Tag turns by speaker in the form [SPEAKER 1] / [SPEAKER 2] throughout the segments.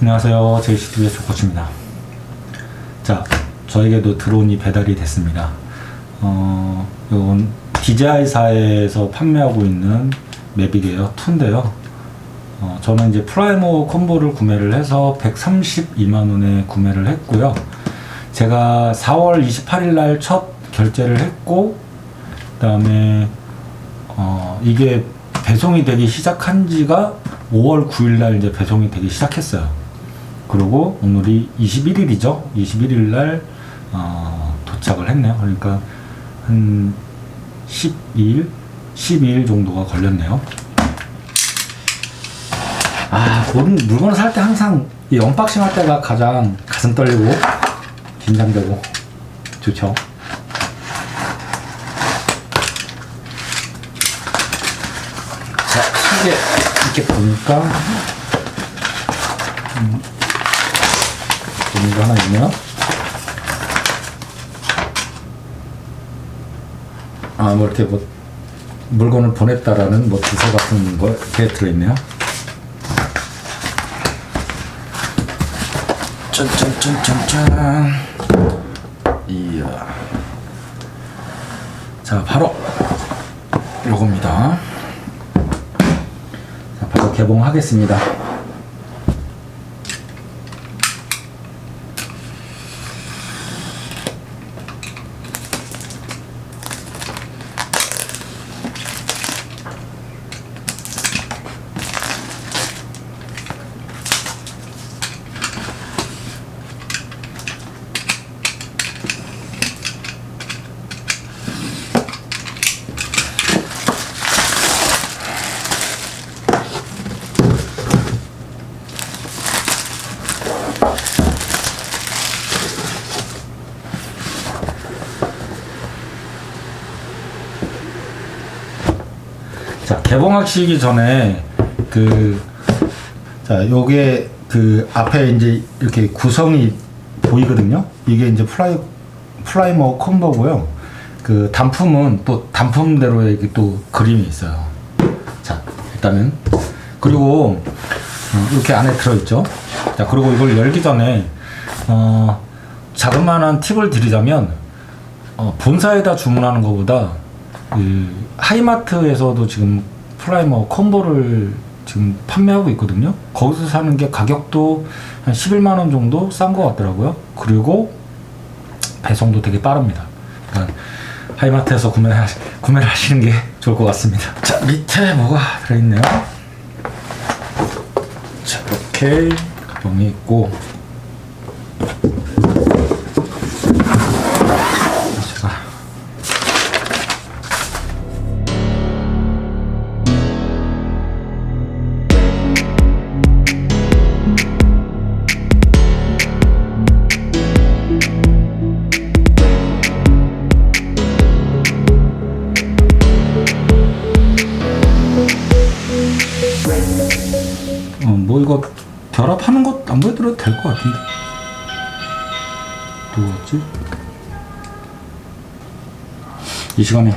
[SPEAKER 1] 안녕하세요. JCTV의 조코치입니다. 자, 저에게도 드론이 배달이 됐습니다. 어, 이건 DJI사에서 판매하고 있는 매빅이에요. 2인데요. 어, 저는 이제 프라이머 콤보를 구매를 해서 132만원에 구매를 했고요. 제가 4월 28일 날 첫 결제를 했고, 그 다음에, 어, 이게 배송이 되기 시작한 지가 5월 9일 날 이제 배송이 되기 시작했어요. 그리고 오늘이 21일이죠. 21일 날 어, 도착을 했네요. 그러니까 한 12일, 12일 정도가 걸렸네요. 아, 돈, 물건을 살 때 항상 이 언박싱 할 때가 가장 가슴 떨리고 긴장되고 좋죠. 자, 이게 이렇게 보니까 음, 종이가 하나 있네요. 아, 뭐 이렇게 뭐 물건을 보냈다라는 뭐 주소 같은 거 이렇게 들어있네요. 짠짠짠짠짠. 이야. 자, 바로 요겁니다. 자, 바로 개봉하겠습니다. 자, 개봉하시기 전에 그, 자, 요게 그 앞에 이제 이렇게 구성이 보이거든요. 이게 이제 플라이, 플라이머 콤보고요. 그 단품은 또 단품대로의 또 그림이 있어요. 자, 일단은. 그리고 어, 이렇게 안에 들어있죠. 자, 그리고 이걸 열기 전에, 어, 자그마한 팁을 드리자면, 어, 본사에다 주문하는 것보다 그 하이마트에서도 지금 프라이머 콤보를 지금 판매하고 있거든요. 거기서 사는 게 가격도 한 11만 원 정도 싼 것 같더라고요. 그리고 배송도 되게 빠릅니다. 그러니까 하이마트에서 하시, 구매를 하시는 게 좋을 것 같습니다. 자, 밑에 뭐가 들어있네요. 자, 이렇게 병이 있고 이거 결합하는 것 안 보여드려도 될 것 같은데. 누구였지? 이 시간에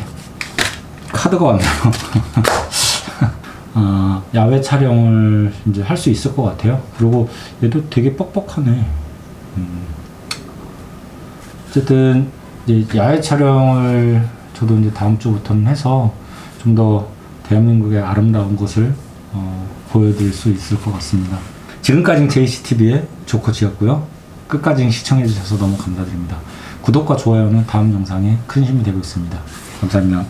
[SPEAKER 1] 카드가 왔네요. 아, 야외 촬영을 이제 할 수 있을 것 같아요. 그리고 얘도 되게 뻑뻑하네. 음. 어쨌든 이제 야외 촬영을 저도 이제 다음 주부터는 해서 좀 더 대한민국의 아름다운 곳을 어, 보여드릴 수 있을 것 같습니다. 지금까지는 JCTV의 조코치였고요. 끝까지 시청해주셔서 너무 감사드립니다. 구독과 좋아요는 다음 영상에 큰 힘이 되고 있습니다. 감사합니다.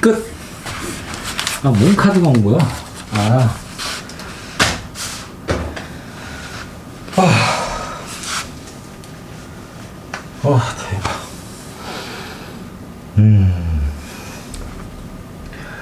[SPEAKER 1] 끝! 아, 뭔 카드가 온 거야? 아. 아. 와, 대박. 음.